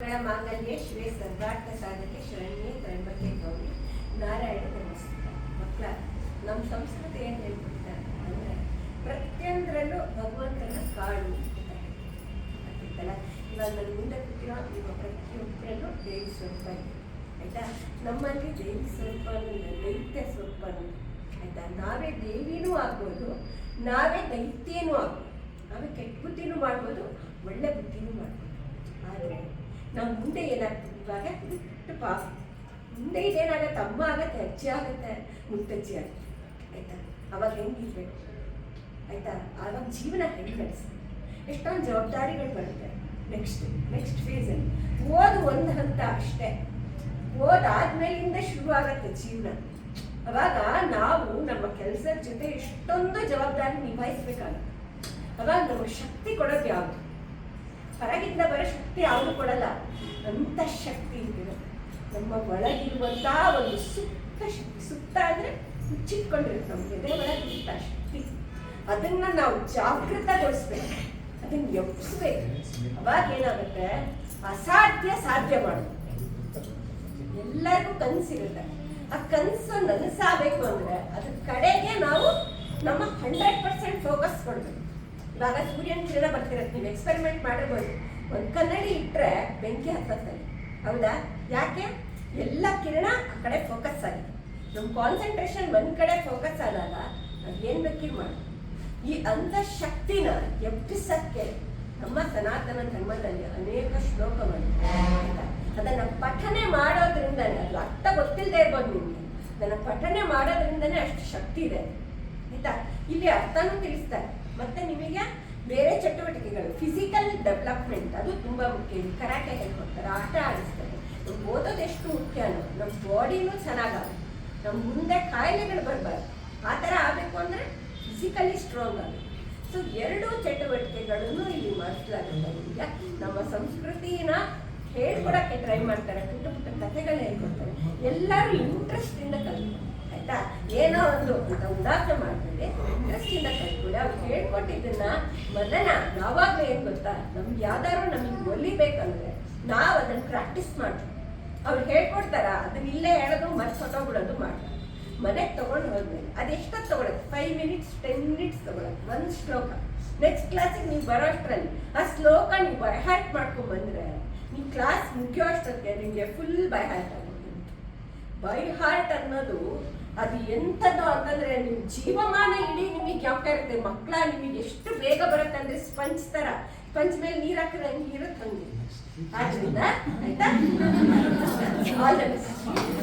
ಮಾಂಗಲ್ಯ ಶ್ರೀ ಸರ್ಗಾರ್ಥ ಸಾಧನೆ ಶರಣ್ಯ ತ್ರಯಂಬಕೆ ಗೌರಿ ನಾರಾಯಣ ನಮಸ್ಕಾರ. ಮಕ್ಕಳ ನಮ್ಮ ಸಂಸ್ಕೃತಿ ಏನು ಹೇಳ್ಬಿಡ್ತಾರೆ ಅಂದರೆ ಪ್ರತಿಯೊಂದರಲ್ಲೂ ಭಗವಂತನ ಕಾಡು ಅಂತ ಹೇಳ್ತಿತ್ತಲ್ಲ ಇವಾಗ ನನ್ನ ಮುಂದೆ ಕೂತಿರೋ ನಿಮ್ಮ ಪ್ರತಿಯೊಬ್ಬರಲ್ಲೂ ದೇವಿ ಸ್ವರೂಪ ಇದೆ. ಆಯಿತಾ? ನಮ್ಮಲ್ಲಿ ದೇವಿ ಸ್ವರೂಪ ದೈತ್ಯ ಸ್ವರೂಪ ಆಯಿತಾ? ನಾವೇ ದೇವಿನೂ ಆಗ್ಬೋದು, ನಾವೇ ದೈತ್ಯನೂ ಆಗ್ಬೋದು. ನಾವೇ ಕೆಟ್ಟ ಬುದ್ಧಿನೂ ಮಾಡ್ಬೋದು, ಒಳ್ಳೆ ಬುದ್ಧಿನೂ ಮಾಡ್ಬೋದು. ನಾವು ಮುಂದೆ ಏನಾಗ್ತೀವಿ ಇವಾಗ ಪಾಸ್ ಮುಂದೆ ಇದೇನಾಗತ್ತೆ? ಅಮ್ಮ ಆಗತ್ತೆ, ಅಜ್ಜಿ ಆಗುತ್ತೆ, ಮುತ್ತಜ್ಜಿ ಆಗುತ್ತೆ. ಆಯ್ತಾ? ಅವಾಗ ಹೆಂಗಿರ್ಬೇಕು ಆಯ್ತಾ? ಆವಾಗ ಜೀವನ ಹೆಂಗೆ ನಡೆಸಿ ಎಷ್ಟೊಂದು ಜವಾಬ್ದಾರಿಗಳು ಬರುತ್ತೆ. ನೆಕ್ಸ್ಟ್ ನೆಕ್ಸ್ಟ್ ಫೇಸಲ್ಲಿ ಓದು ಒಂದು ಹಂತ ಅಷ್ಟೇ. ಓದಾದ್ಮೇಲಿಂದ ಶುರು ಆಗತ್ತೆ ಜೀವನ. ಅವಾಗ ನಾವು, ನಮ್ಮ ಕೆಲಸದ ಜೊತೆ ಎಷ್ಟೊಂದು ಜವಾಬ್ದಾರಿ ನಿಭಾಯಿಸ್ಬೇಕಾಗುತ್ತೆ. ಅವಾಗ ನಮ್ಮ ಶಕ್ತಿ ಕೊಡೋದು ಯಾವುದು? ಹೊರಗಿಂದ ಬರೋ ಶಕ್ತಿ ಯಾವುದು ಕೊಡಲ್ಲ. ಅಂತ ಶಕ್ತಿ ಇದೆ ನಮ್ಮ ಒಳಗಿರುವಂಥ ಒಂದು ಸುಪ್ತ ಶಕ್ತಿ. ಸುಪ್ತ ಅಂದರೆ ಮುಚ್ಚಿಟ್ಕೊಂಡಿರುತ್ತೆ ನಮ್ಮ ಎದೆ ಒಳಗಿರುತ್ತ ಶಕ್ತಿ. ಅದನ್ನ ನಾವು ಜಾಗೃತಗೊಳಿಸ್ಬೇಕು. ಅದನ್ನ ಎಬ್ಬಿಸ್ಬೇಕು. ಅವಾಗ ಏನಾಗುತ್ತೆ? ಅಸಾಧ್ಯ ಸಾಧ್ಯ ಮಾಡುತ್ತೆ ಎಲ್ಲರಿಗೂ ಕನಸಿರುತ್ತೆ ಆ ಕನಸು ನನಸಾಗಬೇಕು ಅಂದ್ರೆ ಅದ್ರ ಕಡೆಗೆ ನಾವು ನಮ್ಮ ಹಂಡ್ರೆಡ್ ಪರ್ಸೆಂಟ್ ಫೋಕಸ್ ಕೊಡ್ಬೇಕು. ಇವಾಗ ಸೂರ್ಯನ ಕಿರಣ ಬರ್ತಿರತ್ತೆ ನೀವು ಎಕ್ಸ್ಪೆರಿಮೆಂಟ್ ಮಾಡಿರ್ಬೋದು. ಒಂದು ಕನ್ನಡಿ ಇಟ್ಟರೆ ಬೆಂಕಿ ಹತ್ತತ್ತಲ್ಲಿ. ಹೌದಾ? ಯಾಕೆ? ಎಲ್ಲ ಕಿರಣ ಆ ಕಡೆ ಫೋಕಸ್ ಆಗಿದೆ ನಮ್ಮ ಕಾನ್ಸಂಟ್ರೇಷನ್ ಒಂದು ಕಡೆ ಫೋಕಸ್ ಆದಾಗ ನಾವು ಏನು ಮಾಡಿ ಈ ಅಂಥ ಶಕ್ತಿನ ಎಬ್ಬಿಸಕ್ಕೆ ನಮ್ಮ ಸನಾತನ ಧರ್ಮದಲ್ಲಿ ಅನೇಕ ಶ್ಲೋಕಗಳು ಅದನ್ನ ಪಠನೆ ಮಾಡೋದ್ರಿಂದನೇ, ಅದು ಅರ್ಥ ಗೊತ್ತಿಲ್ಲದೆ ಇರ್ಬೋದು ನಿಮಗೆ. ಅದನ್ನು ಪಠನೆ ಮಾಡೋದ್ರಿಂದನೇ ಅಷ್ಟು ಶಕ್ತಿ ಇದೆ. ಆಯ್ತಾ? ಇಲ್ಲಿ ಅರ್ಥನೂ ತಿಳಿಸ್ತಾರೆ. ಮತ್ತೆ ನಿಮಗೆ ಬೇರೆ ಚಟುವಟಿಕೆಗಳು ಫಿಸಿಕಲ್ ಡೆವಲಪ್ಮೆಂಟ್ ಅದು ತುಂಬಾ ಮುಖ್ಯ. ಇದೆ ಕರಾಟೆ ಹೇಳ್ಕೊಡ್ತಾರೆ ಆಟ ಆಡಿಸ್ತಾರೆ. ನಮ್ಗೆ ಓದೋದು ಎಷ್ಟು ಮುಖ್ಯನೋ ನಮ್ಮ ಬಾಡಿನೂ ಚೆನ್ನಾಗಾಗುತ್ತೆ ನಮ್ಮ ಮುಂದೆ ಕಾಯಿಲೆಗಳು ಬರಬಾರ್ದು. ಆ ಥರ ಆಗಬೇಕು ಅಂದರೆ ಫಿಸಿಕಲಿ ಸ್ಟ್ರಾಂಗ್ ಆಗಬೇಕು. ಸೊ ಎರಡೂ ಚಟುವಟಿಕೆಗಳನ್ನು ಇಲ್ಲಿ ಮಾಡಿಸ್ಲಾಗುತ್ತೆ ಈಗ ನಮ್ಮ ಸಂಸ್ಕೃತಿನ ಹೇಳ್ಕೊಡಕ್ಕೆ ಟ್ರೈ ಮಾಡ್ತಾರೆ. ಪುಟ್ಟ ಪುಟ್ಟ ಕಥೆಗಳು ಹೇಳ್ಕೊಡ್ತಾರೆ. ಎಲ್ಲರೂ ಇಂಟ್ರೆಸ್ಟ್ ಇಂದ ಕಲಿತಾರೆ ಆಯ್ತಾ ಏನೋ ಒಂದು ಅಂತ ಉದಾಹರಣೆ ಮಾಡ್ತಾರೆ. ಇಂಟ್ರೆಸ್ಟ್ ಇಂದ ಕೂಡ ಅವ್ರು ಹೇಳ್ಕೊಟ್ಟಿದ್ದನ್ನ ಮೊದಲ ಯಾವಾಗಲೂ ಏನ್ ಗೊತ್ತಾ ನಮ್ಗೆ ಯಾವ್ದಾದ್ರು ನಮಗೆ ಒಲಿಬೇಕಂದ್ರೆ ನಾವು ಅದನ್ನ ಪ್ರಾಕ್ಟೀಸ್ ಮಾಡ್ತೀವಿ ಅವ್ರು ಹೇಳ್ಕೊಡ್ತಾರ? ಅದನ್ನ ಇಲ್ಲೇ ಹೇಳೋದು ಮತ್ತೆ ಹೊಟ್ಟೋಗ್ಬಿಡೋದು ಮಾಡ್ತಾರೆ. ಮನೆಗೆ ತಗೊಂಡು ಹೋದ್ಮೇಲೆ ಅದು ಎಷ್ಟೊತ್ತು ತಗೊಳಕ್ ಫೈವ್ ಮಿನಿಟ್ಸ್ ಟೆನ್ ಮಿನಿಟ್ಸ್ ತಗೊಳಕ್ ಒಂದು ಶ್ಲೋಕ. ನೆಕ್ಸ್ಟ್ ಕ್ಲಾಸಿಗೆ ನೀವು ಬರೋ ಅಷ್ಟರಲ್ಲಿ ಆ ಶ್ಲೋಕ ನೀವು ಬೈ ಹ್ಯಾಟ್ ಮಾಡ್ಕೊಂಡ್ ಬಂದ್ರೆ ನೀವು ಕ್ಲಾಸ್ ಮುಗಿಯೋ ಅಷ್ಟೊತ್ತಿಗೆ ನಿಮಗೆ ಫುಲ್ ಬೈ ಹ್ಯಾಟ್ ಆಗುತ್ತೆ ಬೈ ಹಾರ್ಟ್ ಅನ್ನೋದು ಅದು ಎಂಥದ್ದು ಅಂತಂದ್ರೆ ನಿಮ್ಮ ಜೀವಮಾನ ಇಡೀ ನಿಮಗೆ ಯಾವ ಇರುತ್ತೆ. ಮಕ್ಕಳ ನಿಮಗೆ ಎಷ್ಟು ಬೇಗ ಬರುತ್ತೆ ಅಂದ್ರೆ ಸ್ಪಂಜ್ ತರ. ಸ್ಪಂಜ್ ಮೇಲೆ ನೀರು ಹಾಕಿದ್ರೆ ಹೆಂಗೆ ಇರುತ್ತೆ ಹಂಗೆ ಆದ್ರಿಂದ ಆಯ್ತಾ?